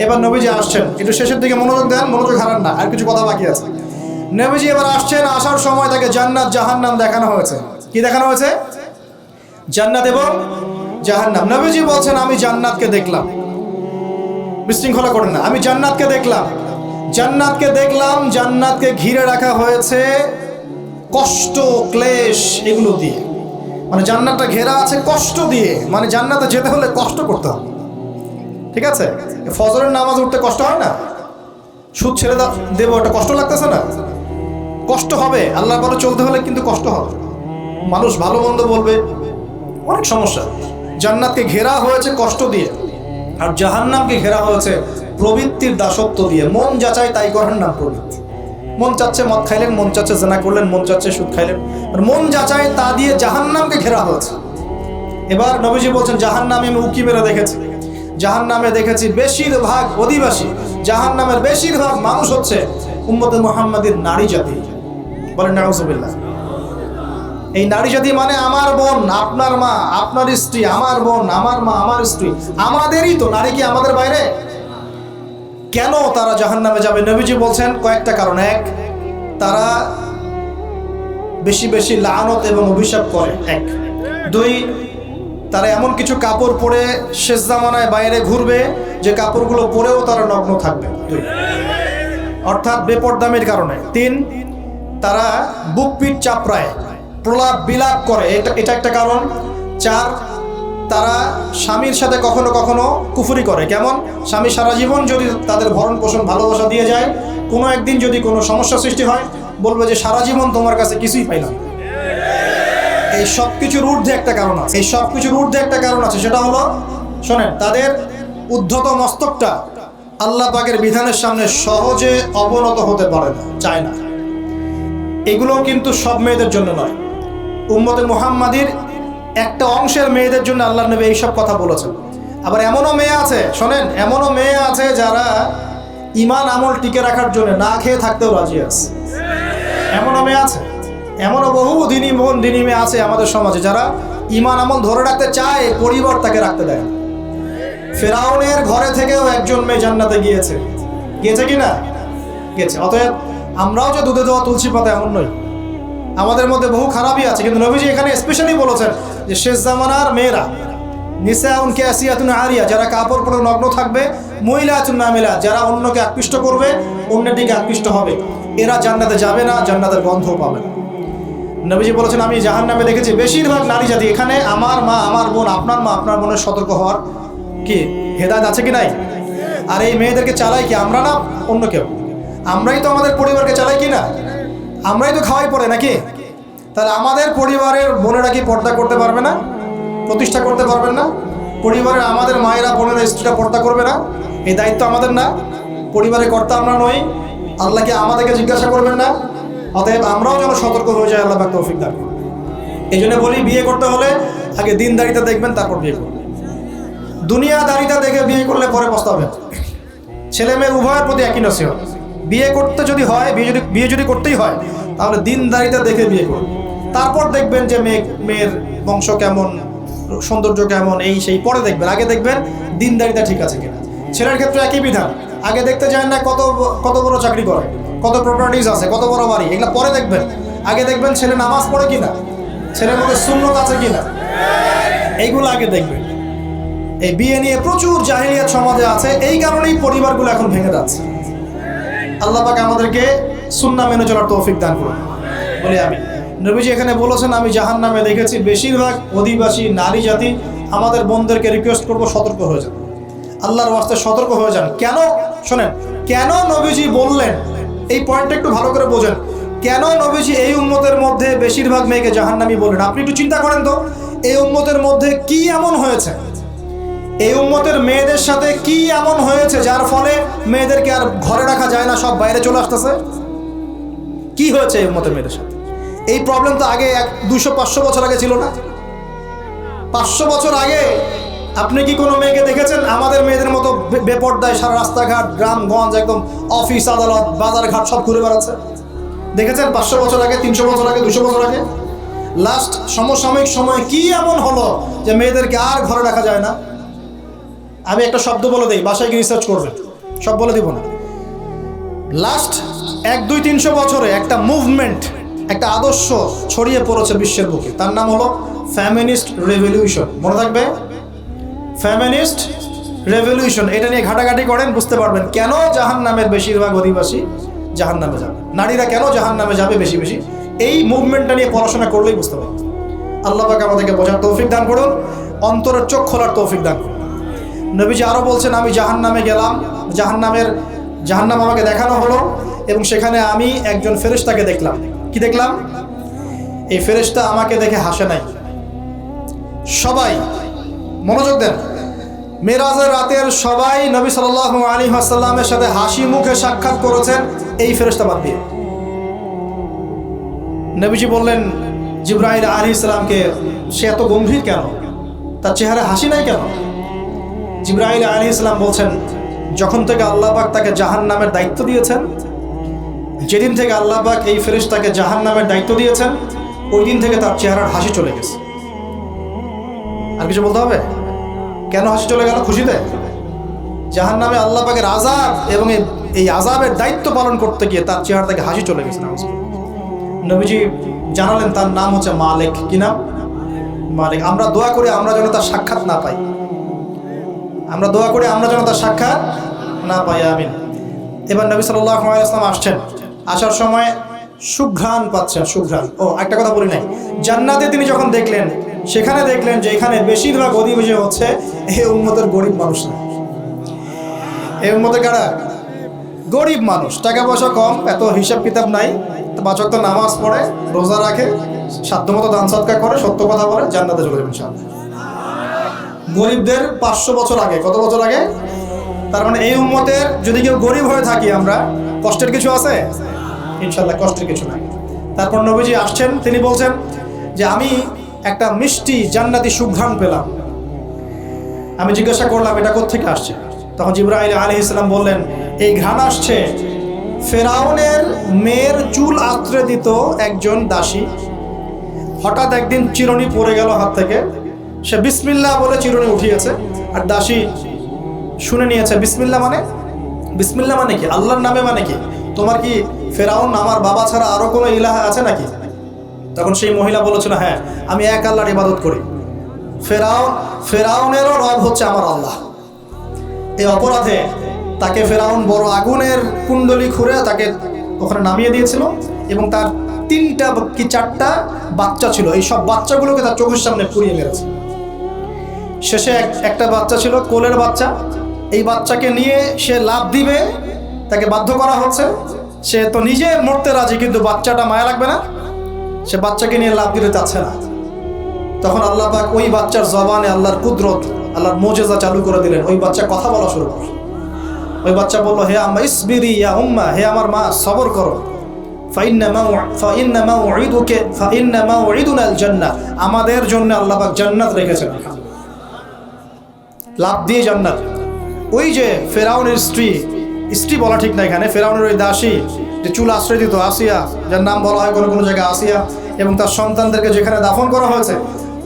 এবার নবীজি আসছেন। একটু শেষের দিকে মনোযোগ দেন, মনোযোগ হারান না, আর কিছু কথা বাকি আছে। নবীজি এবার আসছেন, আসার সময় তাকে জান্নাত জাহান্নাম দেখানো হয়েছে। কি দেখানো হয়েছে? জান্নাত এবং জাহান্নাম। নবীজি বলছেন, আমি জান্নাতকে দেখলাম। বিশৃঙ্খলা করেন না। আমি জান্নাতকে দেখলাম। জান্নাতকে দেখলাম, জান্নাতকে ঘিরে রাখা হয়েছে কষ্ট, ক্লেশ এগুলো দিয়ে। মানে জান্নাতটা ঘেরা আছে কষ্ট দিয়ে। মানে জান্নাতে যেতে হলে কষ্ট করতে হবে। ঠিক আছে? ফজরের নামাজ উঠতে কষ্ট হয় না? সুদ ছেড়ে দেবো, ওটা কষ্ট লাগতেছে না? কষ্ট হবে, আল্লাহ পরে চলতে হলে কিন্তু কষ্ট হবে। মানুষ ভালো মন্দ বলবে, অনেক সমস্যা। জান্নাতকে ঘেরা হয়েছে কষ্ট দিয়ে, আর জাহান্নামকে ঘেরা হয়েছে প্রবৃত্তির দাসত্ব দিয়ে। মন যাচাই তাই করেন না প্রবৃত্তি। মন চাচ্ছে মদ খাইলেন, মন চাচ্ছে জেনা করলেন, মন চাচ্ছে সুদ খাইলেন। আর মন যাচাই তা দিয়ে জাহান্নামকে ঘেরা হয়েছে। এবার নবীজি বলছেন, জাহান্নামে আমি উকি মেরে দেখেছি। জাহান্নামে দেখেছি বেশিরভাগ অধিবাসী। জাহান্নামের বেশিরভাগ মানুষ হচ্ছে উম্মতে মোহাম্মদের নারী জাতি। বলেন এই নারী জাতি মানে আমার বোন, আপনার মা, আপনার স্ত্রী, আমার বোন, আমার মা, আমার স্ত্রী। আমাদেরই তো, নারী কি আমাদের বাইরে? কেন তারা জাহান নামে যাবে? নবীজি বলছেন কয়েকটা কারণ। এক, তারা বেশি বেশি লানত এবং অভিশাপ করে। এক, দুই তারা এমন কিছু কাপড় পরে শেষ জামানায় বাইরে ঘুরবে, যে কাপড়গুলো পরেও তারা নগ্ন থাকবে। অর্থাৎ বেপরদামের কারণে। তিন, তারা বুক পিঠ চাপড়ায়, প্রলাপ বিলাপ করে। এটা এটা একটা কারণ। চার, তারা স্বামীর সাথে কখনো কখনো কুফুরি করে। কেমন? স্বামী সারা জীবন যদি তাদের ভরণ পোষণ ভালোবাসা দিয়ে যায়, কোনো একদিন যদি কোনো সমস্যা সৃষ্টি হয়, বলবে যে সারা জীবন তোমার কাছে কিছুই পাইলাম। এই সব কিছুর ঊর্ধ্বে একটা কারণ আছে। এই সব কিছুর ঊর্ধ্বে একটা কারণ আছে, সেটা হলো, শোনেন, তাদের উদ্ধত মস্তকটা আল্লাহ পাকের বিধানের সামনে সহজে অবনত হতে পারে না, চায় না। এগুলো কিন্তু সব মেয়েদের জন্য নয়। উম্মতে মুহাম্মাদির একটা অংশের মেয়েদের জন্য আল্লাহ নবী এইসব কথা বলেছেন। আবার এমনও মেয়ে আছে, শোনেন, এমনও মেয়ে আছে যারা ইমান আমল টিকে রাখার জন্য না খেয়ে থাকতেও রাজি আছে। এমনও মেয়ে আছে। এমনও বহু দিনী মন দিনী মেয়ে আছে আমাদের সমাজে যারা ইমান আমল ধরে রাখতে চায়, পরিবার তাকে রাখতে দেয় ফেরাউনের ঘরে থেকেও একজন মেয়ে জান্নাতে গিয়েছে। গিয়েছে কি না গেছে। অতএব আমরাও যে দুধে দেওয়া তুলসী পাতা এমন নই। আমাদের মধ্যে বহু খারাপই আছে, কিন্তু নবীজি এখানে স্পেশালি বলেছেন যে শেষ জামানার মেয়েরা, নিসাউন, ক্যাসিয়াতুন, আরিয়া, যারা কাপড় পরে নগ্ন থাকবে মহিলা আতুন নামেলা, যারা অন্যকে আকৃষ্ট করবে, অন্যের দিকে আকৃষ্ট হবে। এরা জান্নাতে যাবে না, জান্নাতের গন্ধও পাবে না। নবীজি বলেছেন, আমি জাহান নামে দেখেছি। বেশিরভাগ নারী জাতি এখানে আমার মা, আমার বোন, আপনার মা, আপনার বোনের সতর্ক হওয়ার কি হেদায়ত আছে কি নাই? আর এই মেয়েদেরকে চালাই কি আমরা না অন্য কেউ? আমরাই তো আমাদের পরিবারকে চালাই কি না? আমরাই তো খাওয়াই পড়ে নাকি? তাহলে আমাদের পরিবারের বোনেরা কি পর্দা করতে পারবে না? প্রতিষ্ঠা করতে পারবেন না? পরিবারের আমাদের মায়েরা, বোনেরা, স্ত্রীরা পর্দা করবে না? এই দায়িত্ব আমাদের না? পরিবারের কর্তা আমরা নই। আল্লাহকে আমাদেরকে জিজ্ঞাসা করবেন না? অতএব আমরাও যেন সতর্ক হয়ে যাই, আল্লাহ পাক তৌফিক দান এই জন্য বলি, বিয়ে করতে হলে আগে দিনদারিতা দেখবেন, তারপর বিয়ে করবেন। দুনিয়াদারিতা দেখে বিয়ে করলে পরে পস্তাবে ছেলে মেয়ে উভয়ের প্রতি একই নসিহত। বিয়ে করতে যদি হয়, বিয়ে যদি বিয়ে যদি করতেই হয়, তাহলে দিনদারিতা দেখে বিয়ে করুন। তারপর দেখবেন যে মেয়ে মেয়ের বংশ কেমন, সৌন্দর্য কেমন, এই সেই পরে দেখবেন। আগে দেখবেন দিনদারিতা ঠিক আছে কিনা। ছেলের ক্ষেত্রে একই বিধান। আগে দেখতে যায় না কত কত বড় চাকরি করে কত প্রপার্টিজ আছে, কত বড় বাড়ি এগুলো পরে দেখবেন। আগে দেখবেন ছেলে নামাজ পড়ে কিনা, ছেলের মধ্যে সুন্নত আছে কিনা। এইগুলো আগে দেখবেন। এই বিয়ে নিয়ে প্রচুর জাহিলিয়াত সমাজে আছে, এই কারণেই পরিবারগুলো এখন ভেঙে যাচ্ছে। আল্লাহ পাক আমাদেরকে সুন্না মেনে চলার তৌফিক দান করুন। বলি আমি নবীজি এখানে বলেছেন, আমি জাহান নামে দেখেছি, বেশিরভাগ অধিবাসী নারী জাতি আমাদের বোনদেরকে রিকোয়েস্ট করব সতর্ক হয়ে যান। আল্লাহর ওয়াস্তে সতর্ক হয়ে যান। কেন? শোনেন, কেন নবীজি বললেন এই পয়েন্টটা একটু ভালো করে বোঝেন। কেন নবীজি এই উন্মতের মধ্যে বেশিরভাগ মেয়েকে জাহান্নামী বললেন? আপনি একটু চিন্তা করেন তো, এই উন্মতের মধ্যে কি এমন হয়েছে? এই উন্মতের মেয়েদের সাথে কি এমন হয়েছে, যার ফলে মেয়েদেরকে আর ঘরে রাখা যায় না, সব বাইরে চলে আসতেছে? কি হয়েছে এই উম্মতের মেয়েদের সাথে? এই প্রবলেম তো আগে এক, দুশো, পাঁচশো বছর আগে ছিল না? পাঁচশো বছর আগে আপনি কি কোনো মেয়েকে দেখেছেন? আমাদের মেয়েদের মতো বেপর্দায় সারা রাস্তাঘাট, গ্রামগঞ্জ, একদম অফিস আদালত, বাজারঘাট সব ঘুরে বেড়াচ্ছে। দেখেছেন? পাঁচশো বছর আগে, তিনশো বছর আগে, দুশো বছর আগে? লাস্ট সমসাময়িক সময় কি এমন হলো যে মেয়েদেরকে আর ঘরে রাখা যায় না? আমি একটা শব্দ বলে দিই, বাসায় গিয়ে রিসার্চ করবেন। সব বলে দিব না। লাস্ট এক, দুই, তিনশো বছরে একটা মুভমেন্ট একটা আদর্শ ছড়িয়ে পড়েছে বিশ্বের বুকে। তার নাম হলো ফ্যামিনিস্ট রেভলিউশন মনে থাকবে? ফ্যামিনিস্ট রেভলিউশন, এটা নিয়ে ঘাটাঘাটি করেন, বুঝতে পারবেন কেন জাহান নামের বেশিরভাগ অধিবাসী জাহান নামে যাবে। নারীরা কেন জাহান নামে যাবে বেশি বেশি? এই মুভমেন্টটা নিয়ে পড়াশোনা করলেই বুঝতে পারবেন। আল্লাহ পাক আমাদেরকে বোঝার তৌফিক দান করুন, অন্তরের চোখ খোলার তৌফিক দান করুন। নবীজি আরও বলছেন, আমি জাহান নামে গেলাম জাহান নামের জাহান নাম আমাকে দেখানো হলো এবং সেখানে আমি একজন ফেরেশতাকে দেখলাম। কি দেখলাম? এই ফেরেশতা আমাকে দেখে হাসে নাই। সবাই মনোযোগ দেন। মেরাজের রাতের সবাই নবী সাল্লাহ আলী আসাল্লামের সাথে হাসি মুখে সাক্ষাৎ করেছেন এই ফেরেশতা বাদ দিয়ে। নবীজি বললেন জিব্রাহিল আলী ইসলামকে সে এত গম্ভীর কেন? তার চেহারা হাসি নাই কেন? জিব্রাহিল আলী ইসলাম বলছেন, যখন থেকে আল্লাহ পাক তাকে জাহান নামের দায়িত্ব দিয়েছেন, যেদিন থেকে আল্লাহ পাক এই ফেরেশতাকে জাহান নামের দায়িত্ব দিয়েছেন, ওই দিন থেকে তার চেহারার হাসি চলে গেছে। আর কিছু বলতে হবে? কেন হাসি চলে গেল খুশিতে? জাহান নামে আল্লাহ পাকের আজাব এবং এই- আজাবের দায়িত্ব পালন করতে গিয়ে তার চেহারা থেকে হাসি চলে গেছে। নবীজি জানালেন, তার নাম হচ্ছে মালিক। কি নাম? মালিক। আমরা দোয়া করি আমরা যেন তার সাক্ষাৎ না পাই। আমরা দোয়া করি আমরা যেন তার সাক্ষাৎ না পাই, আমিন। এবার নবী সাল্লাহ আসছেন। আসার সময় সুঘ্রাণ পাচ্ছেন, সুঘ্রাণ। ও, একটা কথা বলি নাই। জান্নাতে তিনি যখন দেখলেন, সেখানে দেখলেন যে এখানে বেশিরভাগ অধিবেশী হচ্ছে এই উন্মতের গরিব মানুষ না এই উন্মতের কারা? গরিব মানুষ। টাকা পয়সা কম, এত হিসাব কিতাব নাই। বাচক তো নামাজ পড়ে, রোজা রাখে, সাধ্যমতো দান সৎকার করে, সত্য কথা বলে, জান্নাতে চলে যাবেন ইনশাআল্লাহ। গরিবদের পাঁচশো বছর আগে, কত বছর আগে? তার মানে এই উম্মতের যদি কেউ গরিব হয়ে থাকি আমরা, কষ্টের কিছু আছে? ইনশাল্লাহ কষ্টের কিছু নাই। তারপর নবীজি আসছেন, তিনি বলছেন যে, আমি একটা মিষ্টি জান্নাতি সুঘ্রাণ পেলাম। আমি জিজ্ঞাসা করলাম, এটা কোথেকে আসছে? তখন জিব্রাহিল আলী ইসলাম বললেন, এই ঘ্রাণ আসছে ফেরাউনের মেয়ের চুল আত্রে দিত একজন দাসী। হঠাৎ একদিন চিরুনি পড়ে গেল হাত থেকে। সে বিসমিল্লা বলে চিরুনি উঠিয়েছে। আর দাসী শুনে নিয়েছে বিসমিল্লা মানে? বিসমিল্লা মানে কি? আল্লাহর নামে মানে কি? তোমার কি ফেরাউন আমার বাবা ছাড়া আরও কোনো ইলাহ আছে নাকি? তখন সেই মহিলা বলেছিল হ্যাঁ আমি এক আল্লাহর ইবাদত করি। ফেরাউন, ফেরাউনেরও রব হচ্ছে আমার আল্লাহ। এই অপরাধে তাকে ফেরাউন বড় আগুনের কুণ্ডলি খুঁড়ে তাকে ওখানে নামিয়ে দিয়েছিল এবং তার তিনটা কি চারটা বাচ্চা ছিল। এই সব বাচ্চাগুলোকে তার চোখের সামনে পুড়িয়ে মেরেছে। শেষে এক- একটা বাচ্চা ছিল, কোলের বাচ্চা। এই বাচ্চাকে নিয়ে সে লাভ দিবে, তাকে বাধ্য করা হচ্ছে। সে তো নিজে মরতে রাজি, কিন্তু বাচ্চাটা মায়া লাগবে না? সে বাচ্চাকে নিয়ে লাভ দিতে চাচ্ছে না। তখন আল্লাহ পাক ওই বাচ্চার জবানে আল্লাহর কুদরত, আল্লাহর মোজেজা চালু করে দিলেন। ওই বাচ্চা কথা বলা শুরু করল। ওই বাচ্চা বলল, হে আম্মা, ইসবিরি ইয়া উম্মা, হে আমার মা, সবর করো। আমাদের জন্য আল্লাহ পাক জান্নাত রেখেছেন। লাভ দিয়ে জান্নাত। ওই যে ফেরাউনের স্ত্রী স্ত্রী বলা ঠিক না এখানে। ফেরাউনের ওই দাসী, যে চুল আশ্রয় দিত আসিয়া, যার নাম বলা হয় কোনো কোনো জায়গায় আসিয়া, এবং তার সন্তানদেরকে যেখানে দাফন করা হয়েছে,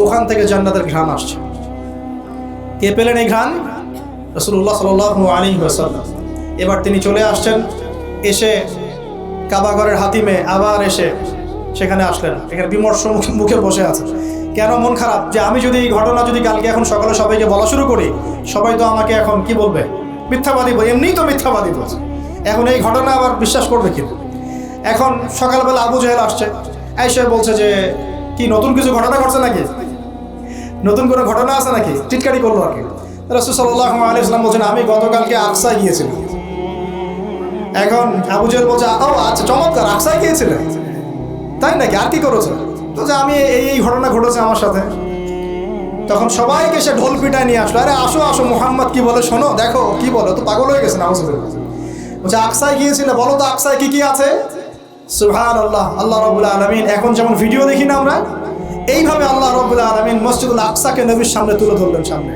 ওখান থেকে জান্নাতের ঘ্রাণ আসছে। কে পেলেন এই ঘ্রাণ? রসুল্লাহ সাল আলী ওসাল্লাম এবার তিনি চলে আসছেন, এসে কাবাগরের হাতিমে আবার এসে সেখানে আসলেন। এখানে বিমর্ষ মুখে বসে আছে। কেন মন খারাপ? যে আমি যদি এই ঘটনা যদি কালকে এখন সকালে সবাইকে বলা শুরু করি, সবাই তো আমাকে এখন কি বলবে? মিথ্যাবাদী বল, এমনিই তো মিথ্যাবাদী বলছে এখন এই ঘটনা আবার বিশ্বাস করবে কি? এখন সকালবেলা আবু জাহেল আসছে, এসে বলছে যে, কি নতুন কিছু ঘটনা ঘটছে নাকি? নতুন কোনো ঘটনা আছে নাকি? টিটকারি করল আর কি। রসুল সাল্লাহ আলী ইসলাম বলছেন, আমি গতকালকে আকসায় গিয়েছিলাম। এখন আবু জেল বলছে, ও আচ্ছা চমৎকার, আকসায় গিয়েছিলেন তাই নাকি? আর কি করেছে? তো যে আমি এই এই ঘটনা ঘটেছে আমার সাথে। তখন সবাইকে সে ঢোল পিটায় নিয়ে আসলো। আরে আসো আসো, মোহাম্মদ কি বলে শোনো, দেখো কি বলো তো পাগল হয়ে গেছে, নামাজ বলছে, আকসায় গিয়েছিলে, বলো তো আকসায় কি কি আছে? সুহান আল্লাহ আল্লাহ রবুল্লা আলমিন, এখন যেমন ভিডিও দেখি না আমরা, এইভাবে আল্লাহ রবুল্লা আলমিন মসজিদুল আকসাকে নবীর সামনে তুলে ধরলেন সামনে।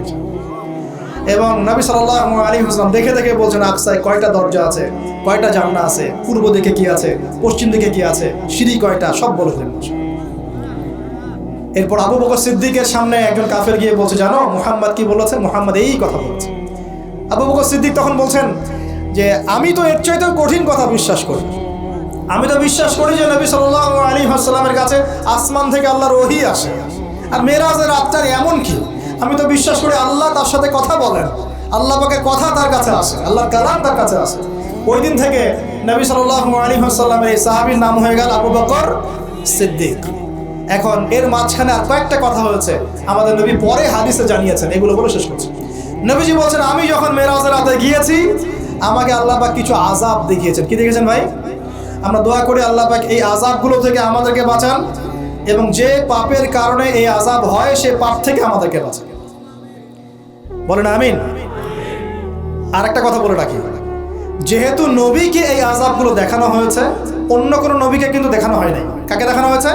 এবং নবী সাল্লাহ আলী হাসলাম দেখে দেখে বলছেন, আকসায় কয়টা দরজা আছে? কয়টা জান্না আছে? পূর্ব দিকে কি আছে? পশ্চিম দিকে কি আছে? সিঁড়ি কয়টা? সব বলে এরপর আবু বকর সিদ্দিকের সামনে একজন কাফের গিয়ে বলছে, জানো, মুহাম্মদ কি বলেছে? মুহাম্মদ এই কথা বলছে। আবু বকর সিদ্দিক তখন বলছেন যে, আমি তো এর চাইতেও কঠিন কথা বিশ্বাস করি। আমি তো বিশ্বাস করি যে নবী সাল্লাহ আলী আসসালামের কাছে আসমান থেকে আল্লাহর ওহি আসে। আর মেরাজের রাতটার এমন কি? আমি তো বিশ্বাস করি আল্লাহ তার সাথে কথা বলেন। আল্লাহ পাকের কথা তার কাছে আসে আল্লাহ কালাম তার কাছে আসে। ওই দিন থেকে নবী সাল্লাহ আলী আসাল্লামের এই সাহাবির নাম হয়ে গেল আবু বকর সিদ্দিক। এখন এর মাঝখানে আর কয়েকটা কথা হয়েছে। আমাদের নবী পরে হাদিসে জানিয়েছেন, এগুলো বলে শেষ করছি। নবীজি বলছেন, আমি যখন মেরাজের রাতে গিয়েছি, আমাকে আল্লাহ পাক কিছু আজাব দেখিয়েছেন। কি দেখেছেন ভাই? আমরা দোয়া করি আল্লাহ পাক এই আজাবগুলো থেকে আমাদেরকে বাঁচান এবং যে পাপের কারণে এই আজাব হয়, সে পাপ থেকে আমাদেরকে বাঁচান। বলেন আমিন। আর একটা কথা বলে রাখি। যেহেতু নবীকে এই আজাবগুলো দেখানো হয়েছে, অন্য কোনো নবীকে কিন্তু দেখানো হয় নাই। কাকে দেখানো হয়েছে?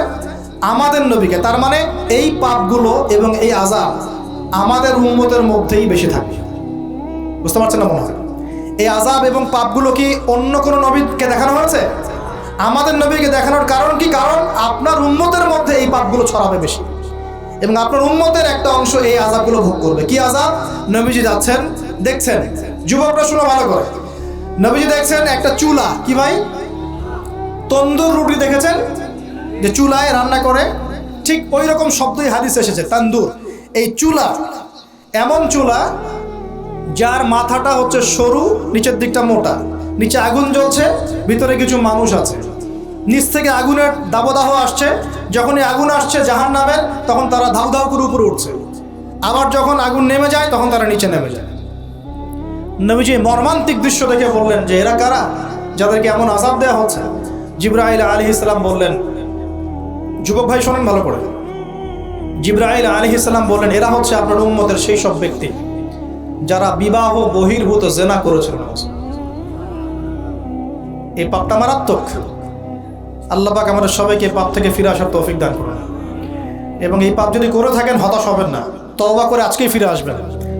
আমাদের নবীকে, তার মানে এই পাপগুলো এবং এই আজাব আমাদের উন্মতের মধ্যেই বেশি থাকবে বুঝতে পারছেন না মনে হয়? এই আজাব এবং পাপগুলো কি অন্য কোনো নবীকে দেখানো হয়েছে? আমাদের নবীকে দেখানোর কারণ কি? কারণ আপনার উন্মতের মধ্যে এই পাপগুলো ছড়াবে বেশি। এবং আপনার উন্মতের একটা অংশ এই আজাবগুলো ভোগ করবে। কি আজাব নবীজি যাচ্ছেন, দেখছেন, যুবকরা শুনে ভালো করে। নবীজি দেখছেন একটা চুলা। কি ভাই? তন্দুর রুটি দেখেছেন? যে চুলায় রান্না করে, ঠিক ওই রকম শব্দই হাদিস এসেছে, তান্দুর। এই চুলা, এমন চুলা যার মাথাটা হচ্ছে সরু, নিচের দিকটা মোটা। নিচে আগুন জ্বলছে, ভিতরে কিছু মানুষ আছে। নিচ থেকে আগুনের দাবদাহ আসছে, যখনই আগুন আসছে জাহান নামের তখন তারা ধাউ ধাউ করে উপরে উঠছে। আবার যখন আগুন নেমে যায়, তখন তারা নিচে নেমে যায়। নবীজি মর্মান্তিক দৃশ্য দেখে বললেন যে, এরা কারা? যাদেরকে এমন আজাব দেওয়া হচ্ছে? জিব্রাহিল আলী ইসলাম বললেন যুবক ভাই শোনেন ভালো করে। জিব্রাহিল আলী বললেন, এরা হচ্ছে আপনার উম্মতের সেই সব ব্যক্তি যারা বিবাহ, বহির্ভূত, জেনা করেছিল এই পাপটা মারাত্মক। আল্লাহ পাক আমাদের সবাইকে পাপ থেকে ফিরে আসার তৌফিক দান করুন। এবং এই পাপ যদি করে থাকেন, হতাশ হবেন না। তওবা করে আজকেই ফিরে আসবেন।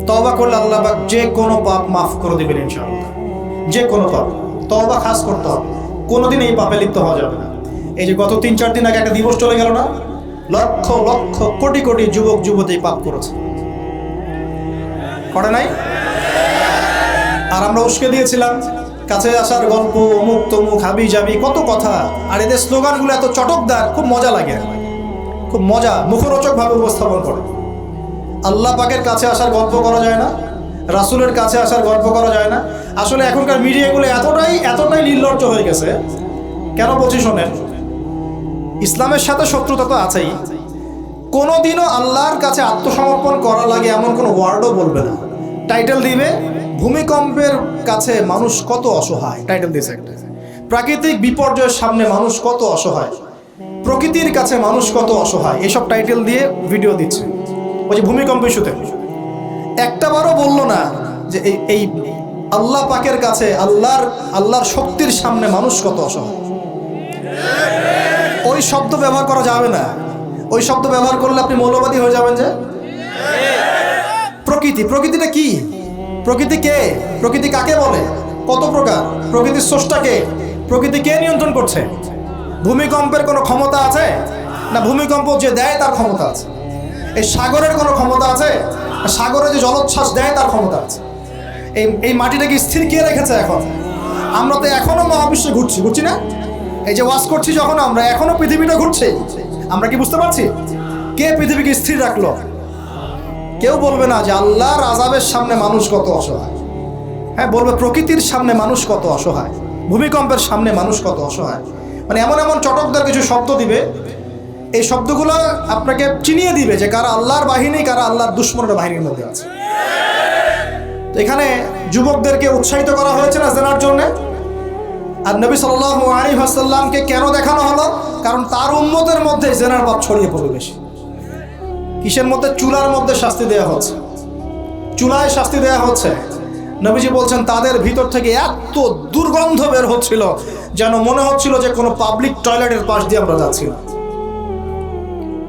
তওবা করলে আল্লাহ পাক যে কোনো পাপ মাফ করে দেবেন ইনশাআল্লাহ। যে কোনো পাপ। তওবা খাস করতে হবে। কোনোদিন এই পাপে লিপ্ত হওয়া যাবে না। এই যে গত তিন চার দিন আগে একটা দিবস চলে গেল না? লক্ষ লক্ষ, কোটি কোটি যুবক, যুবতী পাপ করেছে। করে নাই? আর আমরা উস্কে দিয়েছিলাম, কাছে আসার গল্প, অমুক তমুক, হাবি যাবি কত কথা। আর এদের স্লোগানগুলো এত চটকদার, খুব মজা লাগে। খুব মজা মুখরোচক ভাবে উপস্থাপন করে। আল্লাহ পাকের কাছে আসার গল্প করা যায় না, রাসুলের কাছে আসার গল্প করা যায় না। আসলে এখনকার মিডিয়াগুলো এতটাই এতটাই নির্লজ্জ হয়ে গেছে। কেন বলছি শোনেন? ইসলামের সাথে শত্রুতা তো আছেই। কোনোদিনও আল্লাহর কাছে আত্মসমর্পণ করা লাগে এমন কোনো ওয়ার্ডও বলবে না। টাইটেল দিবে ভূমিকম্পের কাছে মানুষ কত অসহায়। টাইটেল দিয়েছে একটা। প্রাকৃতিক বিপর্যয়ের সামনে মানুষ কত অসহায়। প্রকৃতির কাছে মানুষ কত অসহায়। এসব টাইটেল দিয়ে ভিডিও দিচ্ছে। ওই যে ভূমিকম্প ইস্যুতে। একটা বারও বলল না যে এই এই আল্লাহ পাকের কাছে আল্লাহর আল্লাহর শক্তির সামনে মানুষ কত অসহায়। ওই শব্দ ব্যবহার করা যাবে না। ওই শব্দ ব্যবহার করলে আপনি মৌলবাদী হয়ে যাবেন যে? প্রকৃতি। প্রকৃতিটা কি? প্রকৃতি কে? প্রকৃতি কাকে বলে? কত প্রকার? প্রকৃতির স্রষ্টাকে? প্রকৃতি কে নিয়ন্ত্রণ করছে? ভূমিকম্পের কোনো ক্ষমতা আছে? না, ভূমিকম্প যে দেয় তার ক্ষমতা আছে। এই সাগরের কোনো ক্ষমতা আছে? সাগরে যে জলোচ্ছ্বাস দেয় তার ক্ষমতা আছে। এই এই মাটিটাকে স্থির কে রেখেছে এখন? আমরা তো এখনও মহাবিশ্বে ঘুরছি ঘুরছি না? এই যে ওয়াশ করছি যখন আমরা, এখনও পৃথিবীটা ঘুরছে। আমরা কি বুঝতে পারছি? কে পৃথিবীকে স্থির রাখল? কেউ বলবে না যে আল্লাহর আজাবের সামনে মানুষ কত অসহায়। হ্যাঁ বলবে প্রকৃতির সামনে মানুষ কত অসহায়। ভূমিকম্পের সামনে মানুষ কত অসহায়। মানে এমন এমন চটকদার কিছু শব্দ দিবে। এই শব্দগুলো আপনাকে চিনিয়ে দিবে যে কারা আল্লাহর বাহিনী, কারা আল্লাহর দুশ্মনের বাহিনীর মধ্যে আছে। তো এখানে যুবকদেরকে উৎসাহিত করা হয়েছে না জেনার জন্য? আর নবী সাল্লাহ আলী হাসাল্লামকে কেন দেখানো হলো? কারণ তার উম্মতের মধ্যে জেনার পাপ ছড়িয়ে পড়বে বেশি। কিসের মধ্যে? চুলার মধ্যে শাস্তি দেওয়া হচ্ছে। চুলায় শাস্তি দেওয়া হচ্ছে। নবীজি বলছেন, তাদের ভিতর থেকে এত দুর্গন্ধ বের হচ্ছিল যেন মনে হচ্ছিল যে কোনো পাবলিক টয়লেটের পাশ দিয়ে আমরা যাচ্ছি না।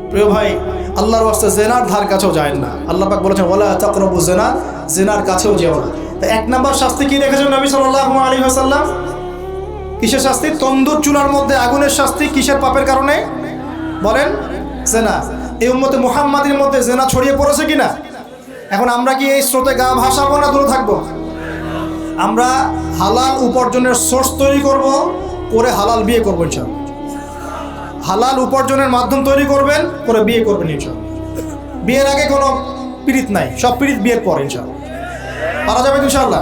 প্রিয় ভাই, আল্লাহর ওয়াস্তে জেনার ধার কাছেও যায় না। আল্লাহ পাক বলেছেন ওলা তাকরবু জেনা, জেনার কাছেও যেও না। তো এক নাম্বার শাস্তি কি রেখেছেন নবী সাল্লাল্লাহু আলাইহি ওয়াসাল্লাম? কিসের শাস্তি? তন্দুর চুলার মধ্যে আগুনের শাস্তি কিসের পাপের কারণে? বলেন, জেনা। এই উম্মতে মুহাম্মাদের মধ্যে জেনা ছড়িয়ে পড়েছে কিনা? এখন আমরা কি এই স্রোতে গা ভাসাবো না দূরে থাকব? আমরা হালাল উপার্জনের সোর্স তৈরি করব, করে হালাল বিয়ে করব ইনশাল্লাহ হালাল উপার্জনের মাধ্যম তৈরি করবেন, করে বিয়ে করবেন ইনশাল্লাহ বিয়ের আগে কোনো পীড়িত নাই, সব পীড়িত বিয়ের পর ইনশাল্লাহ পারা যাবে ইনশাল্লাহ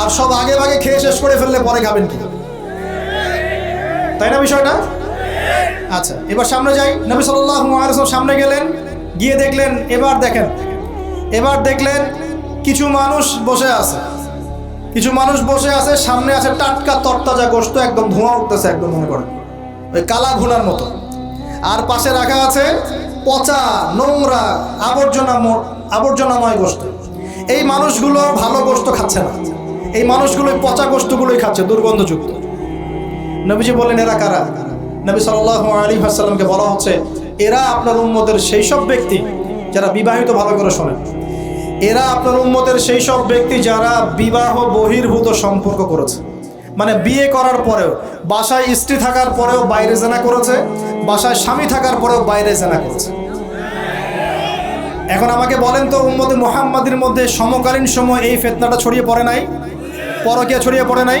আর সব আগে ভাগে খেয়ে শেষ করে ফেললে পরে খাবেন কি? তাই না বিষয়টা? আচ্ছা এবার সামনে যাই। নবী সাল্লাহ সামনে গেলেন, গিয়ে দেখলেন, এবার দেখেন, এবার দেখলেন কিছু মানুষ বসে আছে। কিছু মানুষ বসে আছে, সামনে আছে টাটকা তরতাজা গোস্ত একদম ধোঁয়া উঠতেছে একদম মনে করেন। ওই কালা ঘুনার মতো। আর পাশে রাখা আছে পচা, নোংরা, আবর্জনা আবর্জনাময় গোস্ত এই মানুষগুলো ভালো গোস্ত খাচ্ছে না। এই মানুষগুলো পচা গোস্তগুলোই খাচ্ছে, দুর্গন্ধযুক্ত। নবীজি বললেন, এরা কারা? নবী সাল্লাহ আলী হাসাল্লামকে বলা হচ্ছে, এরা আপনার উম্মতের সেই সব ব্যক্তি যারা বিবাহিত ভালো করে শোনেন। এরা আপনার উম্মতের সেই সব ব্যক্তি যারা বিবাহ বহির্ভূত সম্পর্ক করেছে। মানে বিয়ে করার পরেও, বাসায় স্ত্রী থাকার পরেও বাইরে জেনা করেছে, বাসায় স্বামী থাকার পরেও বাইরে জেনা করেছে। এখন আমাকে বলেন তো, উম্মতে মোহাম্মদের মধ্যে সমকালীন সময় এই ফেতনাটা ছড়িয়ে পড়ে নাই? পরকিয়া ছড়িয়ে পড়ে নাই?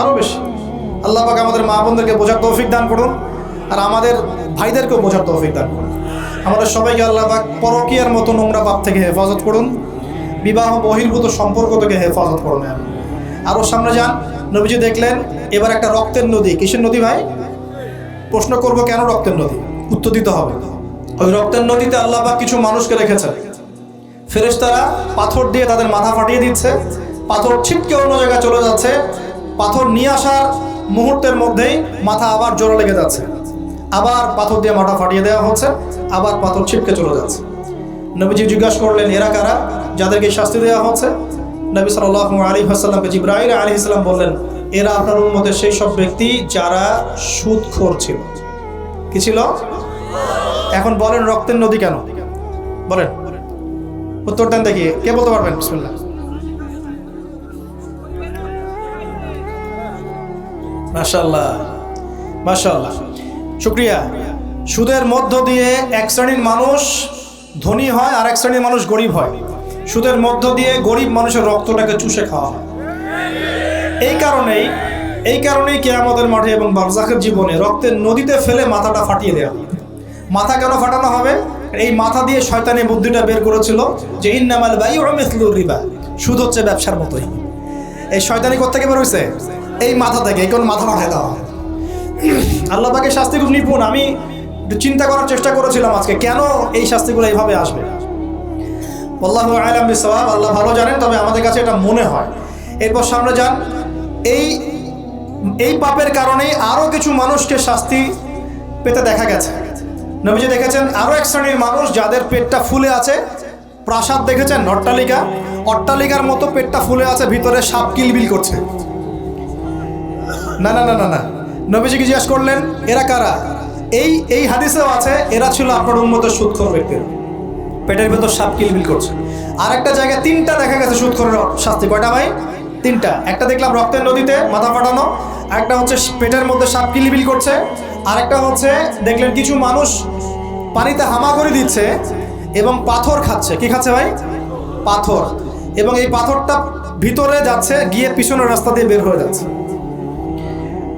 আরও বেশি। আল্লাহ পাক আমাদের মা বোনদেরকে বোঝার তৌফিক দান করুন, আর আমাদের ভাইদেরকেও বোঝার তৌফিক দান করুন। আমাদের সবাইকে আল্লাহ পাক পরকিয়ার মতো নোংরা পাপ থেকে হেফাজত করুন, বিবাহ বহির্ভূত সম্পর্ক থেকে হেফাজত করুন। আরও সামনে যান, নবীজি দেখলেন, এবার একটা রক্তের নদী। কিসের নদী ভাই? প্রশ্ন করব, কেন রক্তের নদী? উত্তর দিতে হবে। ওই রক্তের নদীতে আল্লাহ কিছু মানুষকে রেখেছেন। ফেরেশতারা পাথর দিয়ে তাদের মাথা ফাটিয়ে দিচ্ছে, পাথর ছিটকে অন্য জায়গায় চলে যাচ্ছে পাথর নিয়ে আসার মুহূর্তের মধ্যেই মাথা আবার জোরে লেগে যাচ্ছে। আবার পাথর দিয়ে মাথা ফাটিয়ে দেওয়া হচ্ছে, আবার পাথর ছিপকে চলে যাচ্ছে। নবীজি জিজ্ঞাসা করলেন, এরা কারা? যাদেরকে শাস্তি দেওয়া হচ্ছে। নবী সাল আলী হাসাল্লামকে জিব্রাহিল আলী ইসলাম বললেন, এরা আপনার উন্মতের সেই সব ব্যক্তি যারা সুদখোর ছিল। কি ছিল? এখন বলেন রক্তের নদী কেন? বলেন। উত্তর দেন দেখি। কে বলতে পারবেন? বিসমিল্লাহ। মাশাল্লাহ মাশাল্লাহ শুক্রিয়া। সুদের মধ্য দিয়ে এক শ্রেণির মানুষ ধনী হয়, আর এক শ্রেণির মানুষ গরিব হয়। সুদের মধ্য দিয়ে গরিব মানুষের রক্তটাকে চুষে খাওয়া হয়। এই কারণেই এই কারণেই কেয়ামতের মাঠে এবং বারজাকের জীবনে রক্তের নদীতে ফেলে মাথাটা ফাটিয়ে দেওয়া মাথা কেন ফাটানো হবে? এই মাথা দিয়ে শয়তানি বুদ্ধিটা বের করেছিল যে ইন্নামাল বাই রিবা। সুদ হচ্ছে ব্যবসার মতোই। এই শয়তানি থেকে বের হয়েছে এই মাথা থেকে, এই কোন মাথা পাঠায় দেওয়া আল্লাহ পাকে শাস্তি খুব নিপুণ। আমি চিন্তা করার চেষ্টা করেছিলাম আজকে, কেন এই শাস্তিগুলো এইভাবে আসবে? আল্লাহ আলাম বিসওয়াব, আল্লাহ ভালো জানেন, তবে আমাদের কাছে এটা মনে হয়। এরপর সামনে যান। এই এই পাপের কারণেই আরও কিছু মানুষকে শাস্তি পেতে দেখা গেছে। নবীজি দেখেছেন আরও এক শ্রেণির মানুষ যাদের পেটটা ফুলে আছে, প্রাসাদ দেখেছেন, অট্টালিকা। অট্টালিকার মতো পেটটা ফুলে আছে, ভিতরে সাপ কিলবিল করছে। না না না না না। নবীজিকে জিজ্ঞাসা করলেন? এরা কারা? এই এই হাদিসেও আছে, এরা ছিল আপনার উন্মত সুৎখর ব্যক্তির পেটের ভেতর সাপ কিলবিল করছে। আর একটা জায়গায় তিনটা দেখা গেছে সুৎখরের শাস্তি। কয়টা ভাই? তিনটা। একটা দেখলাম রক্তের নদীতে মাথা ফাটানো, একটা হচ্ছে পেটের মধ্যে সাপ কিলবিল করছে আর একটা হচ্ছে দেখলেন কিছু মানুষ পানিতে হামা করে দিচ্ছে এবং পাথর খাচ্ছে। কি খাচ্ছে ভাই? পাথর। এবং এই পাথরটা ভিতরে যাচ্ছে, গিয়ে পিছনের রাস্তা দিয়ে বের হয়ে যাচ্ছে।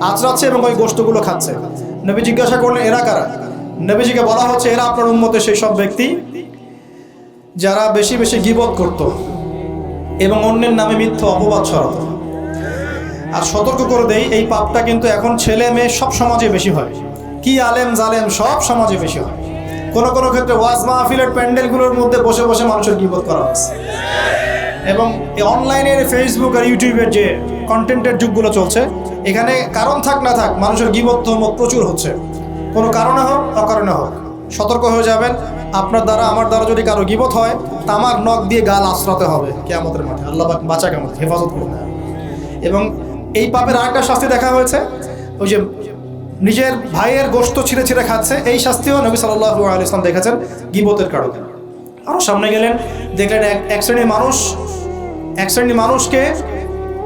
আঁচড়াচ্ছে এবং ওই গোষ্ঠগুলো খাচ্ছে। নবী জিজ্ঞাসা করলেন, এরা কারা? নবীজিকে বলা হচ্ছে, এরা আপনার উন্মতে সেই সব ব্যক্তি যারা বেশি বেশি গিবত করত এবং অন্যের নামে মিথ্য অপবাদ ছড়াত। আর সতর্ক করে দেই, এই পাপটা কিন্তু এখন ছেলে মেয়ে সব সমাজে বেশি হয়। কি আলেম জালেম সব সমাজে বেশি হয়। কোনো কোনো ক্ষেত্রে ওয়াজ মাহফিলের প্যান্ডেলগুলোর মধ্যে বসে বসে মানুষের গিবত করা হচ্ছে। এবং অনলাইনের ফেসবুক আর ইউটিউবের যে কন্টেন্টের যুগগুলো চলছে এখানে কারণ থাক না থাক, মানুষের গিবত তহমত প্রচুর হচ্ছে। কোনো কারণে হোক, অকারণে হোক, সতর্ক হয়ে যাবেন। আপনার দ্বারা, আমার দ্বারা যদি কারও গিবত হয় তামাক নখ দিয়ে গাল আশ্রাতে হবে কেয়ামতের মাঠে। আল্লাহ বাঁচা কেমন হেফাজত করুন। এবং এই পাপের আরেকটা শাস্তি দেখা হয়েছে, ওই যে নিজের ভাইয়ের গোস্ত ছিঁড়ে ছিঁড়ে খাচ্ছে, এই শাস্তিও নবী সাল্লাহ ইসলাম দেখেছেন গিবতের কারণে। আরও সামনে গেলেন, দেখলেন এক শ্রেণির মানুষ, এক শ্রেণির মানুষকে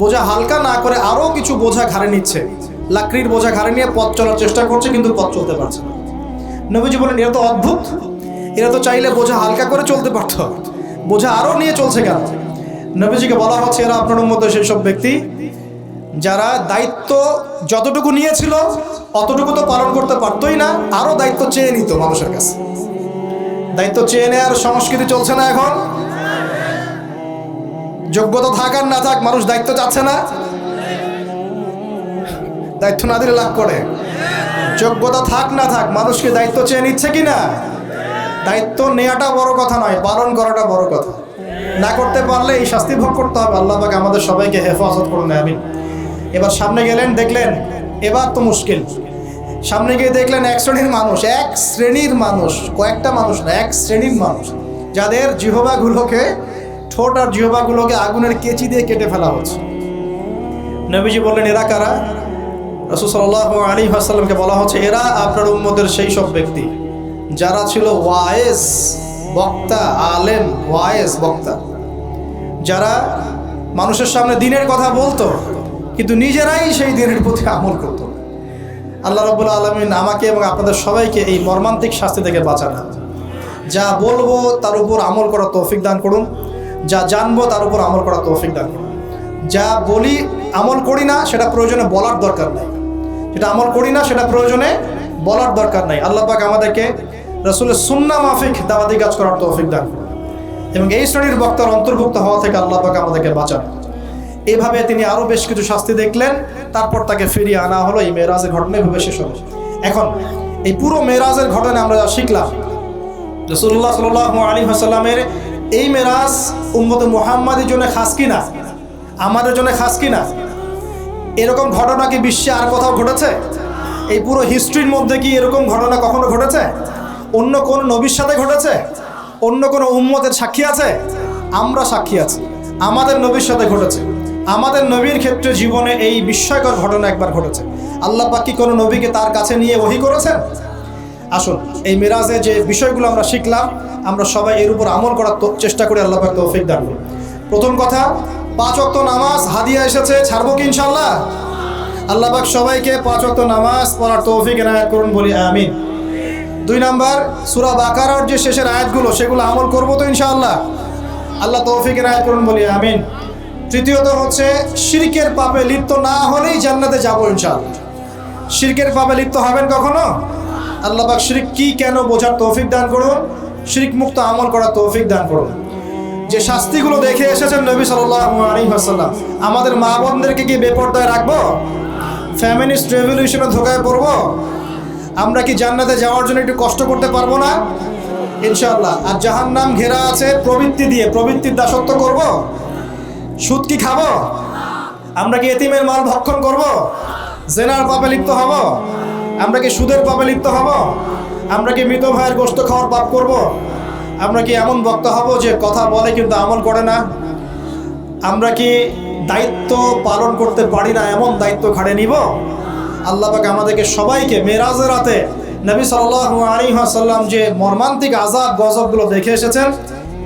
বোঝা হালকা না করে আরও কিছু বোঝা ঘাড়ে নিচ্ছে। লাকড়ির বোঝা ঘাড়ে নিয়ে পথ চলার চেষ্টা করছে, কিন্তু পথ চলতে পারছে না। নবীজি বলেন এরা তো অদ্ভুত। এরা তো চাইলে বোঝা হালকা করে চলতে পারত। বোঝা আরও নিয়ে চলছে কেন? নবীজিকে বলা হচ্ছে, এরা আপনার মধ্যে সেই সব ব্যক্তি যারা দায়িত্ব যতটুকু নিয়েছিল, অতটুকু তো পালন করতে পারতোই না, আরও দায়িত্ব চেয়ে নিত মানুষের কাছে। দায়িত্ব চেয়ে নেওয়ার সংস্কৃতি চলছে না এখন। যোগ্যতা থাক আর না থাক, মানুষ দায়িত্ব চাচ্ছে না। দায়িত্ব না দিলে লাভ করে। যোগ্যতা থাক না থাক, মানুষকে দায়িত্ব চেয়ে নিচ্ছে কি না? দায়িত্ব নেওয়াটা বড় কথা নয়, পালন করাটা বড় কথা। না করতে পারলে এই শাস্তি ভোগ করতে হবে। আল্লাহ পাক আমাদের সবাইকে হেফাজত করুন, আমিন। এবার সামনে গেলেন, দেখলেন, এবার তো মুশকিল। সামনে গিয়ে দেখলেন এক শ্রেণির মানুষ, এক শ্রেণির মানুষ, কয়েকটা মানুষ না, এক শ্রেণির মানুষ, যাদের জিহবাগুলোকে ঠোঁট আর জিহবাগুলোকে আগুনের কেচি দিয়ে কেটে ফেলা হচ্ছে। নবীজি বললেন, এরা কারা? রসুল সাল্লাহ আলী আসাল্লামকে বলা হচ্ছে, এরা আপনার উম্মতের সেই সব ব্যক্তি। যারা ছিল ওয়ায়েস বক্তা, আলেম, ওয়ায়েস বক্তা। যারা মানুষের সামনে দিনের কথা বলতো, কিন্তু নিজেরাই সেই দিনের প্রতি আমল করতো। আল্লাহ রবুল্লা আলমিন আমাকে এবং আপনাদের সবাইকে এই মর্মান্তিক শাস্তি থেকে বাঁচান। যা বলব তার উপর আমল করার তৌফিক দান করুন। যা জানব তার উপর আমল করা তৌফিক দান করুন। যা বলি আমল করি না, সেটা প্রয়োজনে বলার দরকার নাই। যেটা আমল করি না, সেটা প্রয়োজনে বলার দরকার নাই। আল্লাহ পাক আমাদেরকে রসুলের সুন্না মাফিক দাওয়াতি কাজ করার তৌফিক দান করুন। এবং এই শ্রেণির বক্তার অন্তর্ভুক্ত হওয়া থেকে আল্লাহ পাক আমাদেরকে বাঁচান। এইভাবে তিনি আরও বেশ কিছু শাস্তি দেখলেন, তারপর তাকে ফিরিয়ে আনা হলো, এই মেয়েরাজের ঘটনা এভাবে শেষ হলো। এখন, এই পুরো মেয়েরাজের ঘটনা আমরা শিখলাম। রসুল্লাহ সাল আলী হাসাল্লামের এই মেরাজ উম্মত মুহাম্মাদের জন্য খাস কিনা? আমাদের জন্য খাস কিনা? এরকম ঘটনা কি বিশ্বে আর কোথাও ঘটেছে? এই পুরো হিস্ট্রির মধ্যে কি এরকম ঘটনা কখনো ঘটেছে? অন্য কোন নবীর সাথে ঘটেছে? অন্য কোনো উম্মতের সাক্ষী আছে? আমরা সাক্ষী আছি। আমাদের নবীর সাথে ঘটেছে। আমাদের নবীর ক্ষেত্রে জীবনে এই বিস্ময়কর ঘটনা একবার ঘটেছে। আল্লাহ পাক কি কোনো নবীকে তার কাছে নিয়ে ওহি করেছেন? আসুন, এই মেরাজে যে বিষয়গুলো আমরা শিখলাম, আমরা সবাই এর উপর আমল করার চেষ্টা করি, আল্লাহ পাক তৌফিক দান। প্রথম কথা, পাঁচ অক্ত নামাজ, হাদিয়া এসেছে, ছাড়বো কি ইনশাল্লাহ আল্লাহ পাক সবাইকে পাঁচ অক্ত নামাজ পড়ার তৌফিক এনায়াত করুন, বলি আমিন। দুই নাম্বার, সুরা বাকারার যে শেষের আয়াতগুলো, সেগুলো আমল করব তো ইনশাআল্লাহ? আল্লাহ তৌফিক এনায়াত করুন, বলি আমিন। তৃতীয়ত হচ্ছে, শিরকের পাপে লিপ্ত না হলেই জান্নাতে যাব ইনশাআল্লাহ। শিরকের পাপে লিপ্ত হবেন কখনো? আল্লাহ পাক শিরিক কি কেন বোঝার তৌফিক দান করুন? শিরিক মুক্ত আমল করার তৌফিক দান করুন। যে শাস্তিগুলো দেখে এসেছেন নবী আলাইহি আমাদের মা বোনদেরকে কি বেপরদায় রাখব? ফ্যামিলিস্ট রেভলিউশনে ধোকায় পড়ব? আমরা কি জান্নাতে যাওয়ার জন্য একটু কষ্ট করতে পারব না? ইনশাআল্লাহ। আর জাহান্নাম ঘেরা আছে, প্রবৃত্তি দিয়ে, প্রবৃত্তির দাসত্ব করব? সুদ কি খাব? আমরা কি এতিমের মাল ভক্ষণ করব? জেনার পাপে লিপ্ত হব? আমরা কি সুদের পাপে লিপ্ত হব? আমরা কি মৃত ভাইয়ের গোস্ত খাওয়ার পাপ করব? আমরা কি এমন বক্তা হব যে কথা বলে কিন্তু আমল করে না? আমরা কি দায়িত্ব পালন করতে পারি না, এমন দায়িত্ব ঘাড়ে নিব? আল্লাহ পাক আমাদেরকে সবাইকে মেরাজের রাতে নবী ওয়াসাল্লাম যে মর্মান্তিক আজাব গজবগুলো দেখে এসেছেন,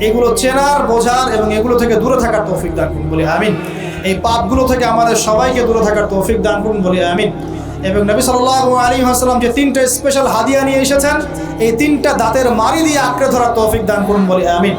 এগুলো চেনার, বোঝার এবং এগুলো থেকে দূরে থাকার তৌফিক দান করুন বলি আমিন। এই পাপগুলো থেকে আমাদের সবাইকে দূরে থাকার তৌফিক দান করুন বলি আমিন। এবং নবী সাল্লাহ আলী আসসালাম যে তিনটা স্পেশাল হাদিয়া নিয়ে এসেছেন। এই তিনটা দাঁতের মারি দিয়ে আঁকড়ে ধরার তৌফিক দান করুন বলে, আমিন।